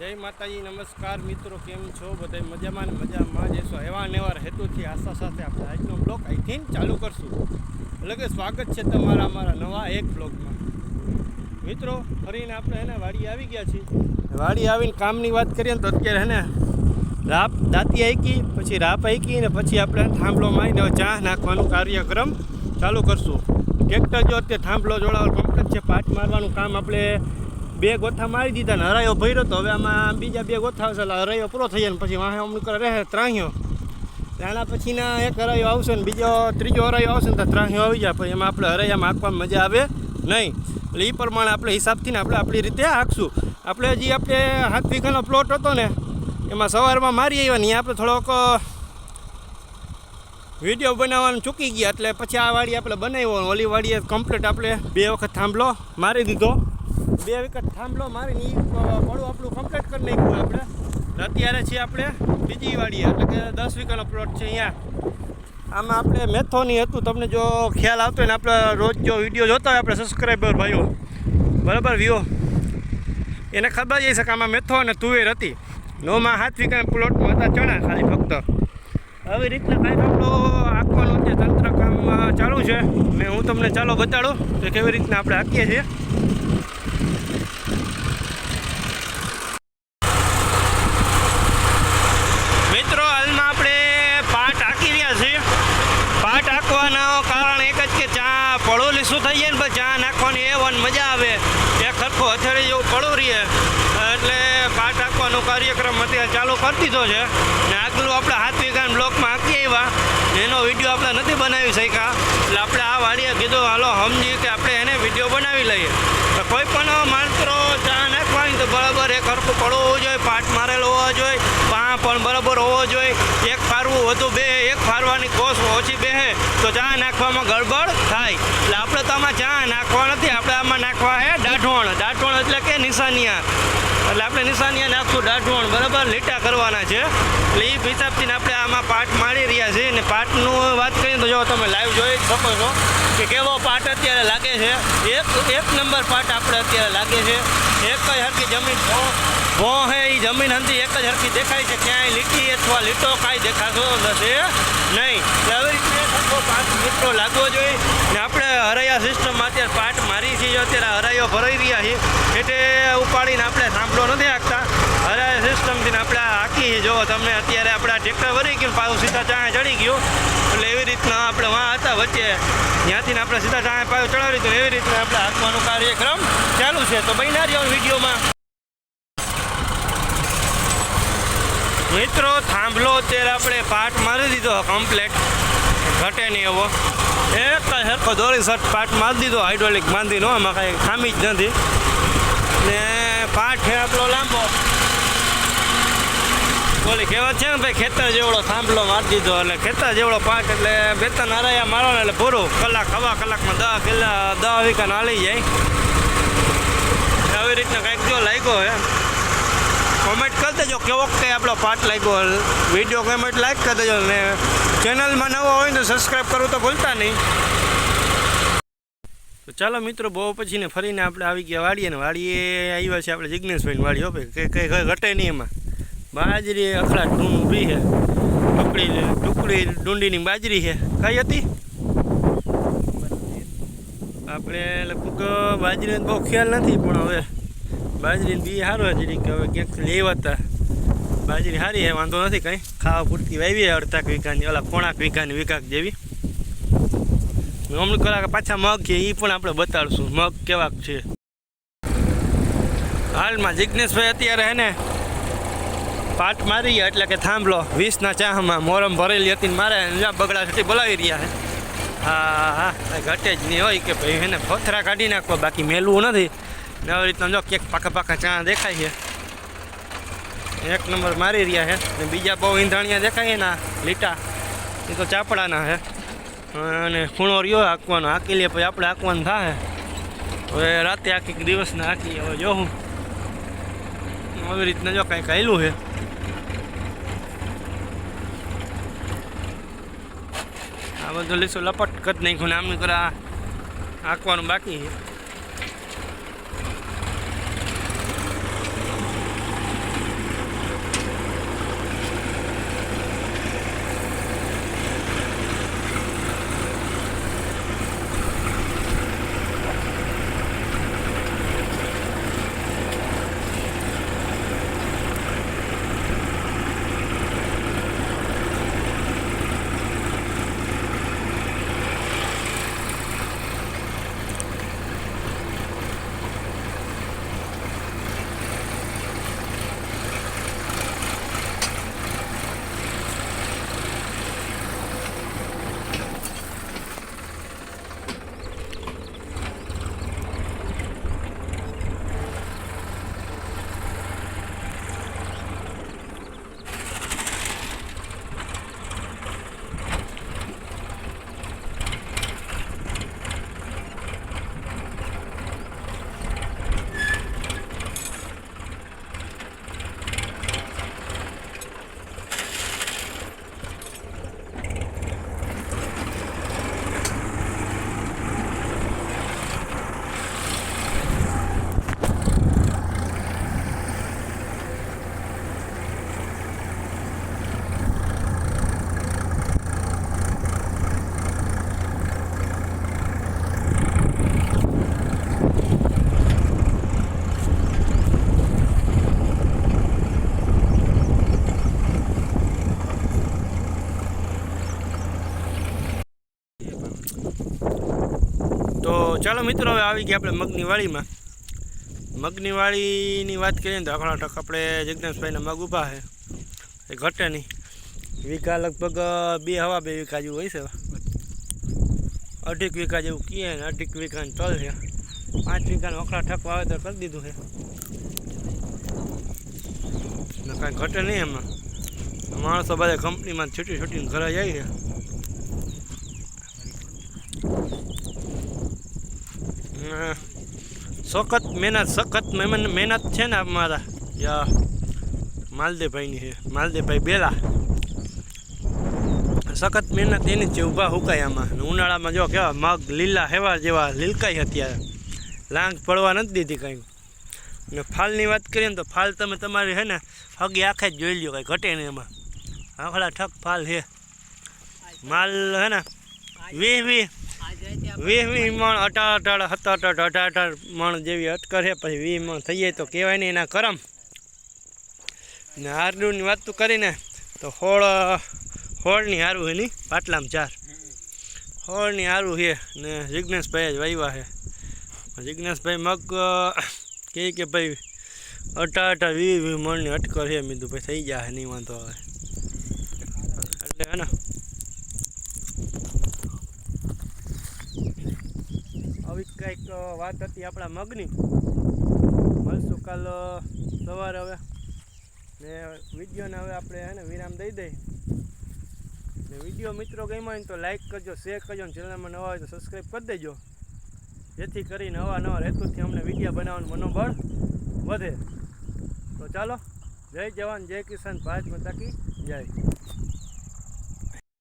જય માતાજી, નમસ્કાર મિત્રો, કેમ છો? બધા મજામાં ને મજામાં જશો એવા નેવાર હેતુથી આશા સાથે આપણે આજનો બ્લોગ અહીંથી ચાલુ કરશું. એટલે કે સ્વાગત છે તમારા અમારા નવા એક બ્લોગમાં. મિત્રો, ફરીને આપણે એને વાડી આવી ગયા છીએ. વાડી આવીને કામની વાત કરીએ ને તો અત્યારે એને રાપ દાંતી આઈકી, પછી રાપ આઈકી ને પછી આપણે થાંભલો મારીને ચા નાખવાનું કાર્યક્રમ ચાલુ કરશું. ટ્રેક્ટર જો અત્યારે થાંભલો જોડાવા કમ્પ્લીટ છે, પાટ મારવાનું કામ આપણે બે ગોથા મારી દીધા ને હરાયો ભર્યો તો હવે આમાં બીજા બે ગોથા આવશે, એટલે હરાયો પૂરો થઈ જાય પછી વાહે અમુક રહે ત્રાહ્યો આના પછીના એક હરાયો આવશે ને બીજો, ત્રીજો હરાયો આવશે ને તો ત્રાહ્યો આવી જાય પછી એમાં આપણે હરાયામાં હાંકવામાં મજા આવે નહીં. એટલે એ પ્રમાણે આપણે હિસાબથી ને આપણે આપણી રીતે હાંકશું. આપણે હજી આપણે હાથ વીઘાનો પ્લોટ હતો ને, એમાં સવારમાં મારી આવ્યા ને આપણે થોડોક, વીડિયો બનાવવાનું ચૂકી ગયા, એટલે પછી આ વાડી આપણે બનાવ્યો ઓલી વાડીએ કમ્પ્લીટ આપણે બે વખત થાંભલો મારી દીધો. બે વિકેટ થાંભલો મારીને એ પડું આપણું કમ્પ્લીટ કરી નાખ્યું આપણે. અત્યારે છીએ આપણે બીજી વાડીએ, એટલે કે દસ વીઘાનો પ્લોટ છે અહીંયા. આમાં આપણે મેથોની હતું, તમને જો ખ્યાલ આવતો હોય ને, આપણે રોજ જો વીડિયો જોતા હોય, આપણે સબસ્ક્રાઈબર ભાઈઓ. બરાબર વ્યૂ એને ખબર જઈ શકે આમાં મેથો અને તુવેર હતી. નોમાં હાથ વીઘાના પ્લોટમાં હતા ચણા ખાલી ફક્ત. આવી રીતના કાંઈ આપણો આખવાનું જે તંત્ર કામ ચાલુ છે. ને હું તમને ચાલો બતાડું કે કેવી રીતના આપણે આંકીએ છીએ મિત્રો હાલમાં આપણે પાટ આંકી રહ્યા છીએ પાટ કારણ એક જ કે ચા પડો શું થઈ જાય ને પછી ચા નાખવાની એ વન મજા આવે. એક સરખો હથેળી જેવું પડું રહીએ. એટલે પાટ નાખવાનો કાર્યક્રમ અત્યારે ચાલુ કરી દીધો છે. ને આગલું આપણે હાથ વીઘાના બ્લોકમાં આંકી આવ્યા. એનો વીડિયો આપણે નથી બનાવી શક્યા. એટલે આપણે આ વાડીએ કીધું, હાલો સમજીએ કે આપણે એને વીડિયો બનાવી લઈએ. તો કોઈ પણ માણસો ચા બરાબર, એક હરખો પડો હોવો જોઈએ, પાટ મારેલો હોવો જોઈએ પા પણ બરાબર હોવો જોઈએ, એક ફારવું વધુ બે, એક ફારવાની કોસ ઓછી બે, તો ચા નાખવામાં ગડબડ થાય. એટલે આપણે તો આમાં ચા નાખવા નથી, આપણે આમાં નાખવા હે દાઢોણ. દાઢોણ એટલે કે નિશાનિયા. એટલે આપણે નિશાનિયા નાખશું દાઢવણ બરાબર લીટા કરવાના છે. એટલે એ હિસાબથી આપણે આમાં પાટ મારી રહ્યા છીએ. અને પાટનું વાત કરીએ તો જો તમે લાઈવ જોઈ શકો છો કે કેવો પાટ અત્યારે લાગે છે. એક એક નંબર પાટ આપણે અત્યારે લાગે છે. એક જ હરકી જમીન ભો હે એ જમીન હતી એક જ હરકી દેખાય છે. ક્યાંય લીટી અથવા લીટો કાંઈ દેખાતો નથી. નહીં. આવી રીતે સરખો મિત્રો લાગવો જોઈએ. ને આપણે હરૈયા સિસ્ટમમાં અત્યારે પાટ મારી છીએ. અત્યારે હરાઈઓ ભરાઈ રહ્યા છીએ. એટલે ઉપાડીને આપણે સાંભળો નથી હાંકતા હરાયા આપણે આ હાંકી જો તમને અત્યારે આપણે ટ્રેક્ટર વળી ગયું પાછું સીધા ચાણે ચડી ગયું, એટલે એવી રીતના આપણે વાં હતા વચ્ચે. ત્યાંથી આપણે સીધા ચાણે પાયું ચડાવી દીધું. એવી રીતના આપણે હાંકવાનો કાર્યક્રમ ચાલુ છે. તો બન્યા રહ્યો વિડીયોમાં. મિત્રો, થાંભલો અત્યારે આપણે પાટ મારી દીધો કમ્પ્લેટ ઘટે નહીં એવો. એક સરખો દોરી શર્ટ પાટ મારી દીધો. હાઇડ્રોલિક બાંધીનો આમાં કાંઈ ખામી જ નથી ને પાટ છે આપણો લાંબો ઓલી કહેવત છે ને ભાઈ, ખેતર જેવડો થાંભલો મારી દીધો એટલે ખેતર જેવડો પાટ એટલે બે ત્રણ હરાયા મારો ને એટલે પૂરું. કલાક, હવા કલાકમાં દહ કિલ્લા દહ વીકા હાલી જાય. આવી રીતના કંઈક જો લાગ્યો હે. કોમેન્ટ કરી દેજો કેવો કંઈ આપણો પાર્ટ લાગ્યો. વીડિયો કોમેન્ટ લાઈક કરી દેજો ને ચેનલમાં નવો હોય તો સબસ્ક્રાઈબ કરવું તો ભૂલતા નહીં. તો ચાલો મિત્રો, બહુ પછીને ફરીને આપણે આવી ગયા વાડીએ ને વાડીએ આવ્યા છે આપણે જિજ્ઞેશભાઈ વાડી હો ભાઈ. કે કંઈ ઘટે નહીં એમાં. બાજરી અખડા ડૂંડ ઊભી છે. ટુકડી ટુકડી ડુંડીની બાજરી છે. કઈ હતી? આપણે લગભગ બાજરીનો બહુ ખ્યાલ નથી, પણ હવે બાજરીની બી સારું જરી કે હવે ક્યાંક લેવાતા. બાજરી સારી છે, વાંધો નથી કંઈ. ખાવા પૂરતી વાવી અડધાક વીઘાની, ઓલા પોણાક વીઘાની વિકાક જેવી. અમુક કલાક પાછા મગ છે એ પણ આપણે બતાડશું. મગ કેવાક છે. હાલમાં જિજ્ઞેશભાઈ અત્યારે હે ને પાટ મારી ગયા એટલે કે થાંભલો વીસના ચાહમાં મોરમ ભરેલી હતી ને મારે અહીંયા બગડા છઠ્ઠી બોલાવી રહ્યા છે. હા હા કાંઈ ઘટે જ નહીં હોય કે ભાઈ એને ફોથરા કાઢી નાખવા, બાકી મેલવું નથી. ને આવી રીતના જો ક્યાંક પાકા પાકા ચા દેખાય છે. એક નંબર મારી રહ્યા છે ને બીજા બહુ ઈંધણિયા દેખાય ને આ લીટા. એ તો ચાપડાના છે. અને ખૂણો રહ્યો હાંકવાનો. હાંકી લે પછી આપણે હાંકવાનું થાય. હવે રાતે આખી દિવસના હાંકી હવે જોઉં આવી રીતના જો કાંઈક આવેલું છે. આ બધું લીસું લપટ કદ નાખ્યું ને આમનું કરા આંકવાનું બાકી છે. ચાલો મિત્રો, હવે આવી ગયા આપણે મગની વાડીમાં મગની વાડીની વાત કરીએ ને તો આખણા ટક આપણે જગદીશભાઈના મગ ઊભા છે. એ ઘટે નહીં. વીઘા લગભગ બે હવા બે વીઘા જેવું હોય છે. અઢીક વીઘા જેવું કીએ ને, અઢીક વીઘાને તલ છે. પાંચ વીઘાનું અખડા ઠક વાવેતર કરી દીધું છે. કાંઈ ઘટે નહીં એમાં. માણસો બધા કંપનીમાં છૂટી છૂટીને ઘરે જાય છે. સખત મહેનત સખત મહેનત છે ને અમારા. યા, માલદેવભાઈની છે. માલદેવભાઈ બેલા. સખત મહેનત એની છે ઊભા હુકાય આમાં. ઉનાળામાં જો કેવા મગ, લીલા હેવા જેવા લીલકાઈ અત્યારે. લાંગ પડવા નથી દીધી કંઈ. ને ફાલની વાત કરીએ ને તો ફાલ તમે તમારી હે ને, હગી આખે જ જોઈ લ્યો કાંઈ ઘટે નહીં એમાં. આખડા ઠક ફાલ છે. માલ હે ને વીહ વીસ વીસ વીસ મણ અઢાર અઢાર સત્તર અઢાર અઢાર અઢાર મણ જેવી અટકર છે, પછી વીસ મણ થઈ જાય તો કહેવાય નહીં એના કરમ. ને હારડુની વાત કરીને તો હોળ, હોળની હારું એની પાટલામાં ચાર. હોળની હારું છે ને જિજ્ઞેશભાઈ જ વાવ્યા છે. જિજ્ઞેશભાઈ મગ, કહે કે ભાઈ અઢાર અઢાર વીસ વીસ મણની અટકર છે મીધું ભાઈ થઈ જાય નહીં વાંધો આવે. એટલે હે ને આવી કંઈક વાત હતી આપણા મગની. મળશું કાલ સવારે હવે. ને વિડીયોને હવે આપણે હે વિરામ દઈ દઈએ. ને વીડિયો મિત્રો ગમ્યો હોય તો લાઇક કરજો શેર કરજો ને ચેનલમાં નવા હોય તો સબસ્ક્રાઈબ કરી દેજો. જેથી કરીને નવા નવા હેતુથી અમને વીડિયો બનાવવાનું મનોબળ વધે. તો ચાલો, જય જવાન, જય કિસાન, ભારત માતા કી જય.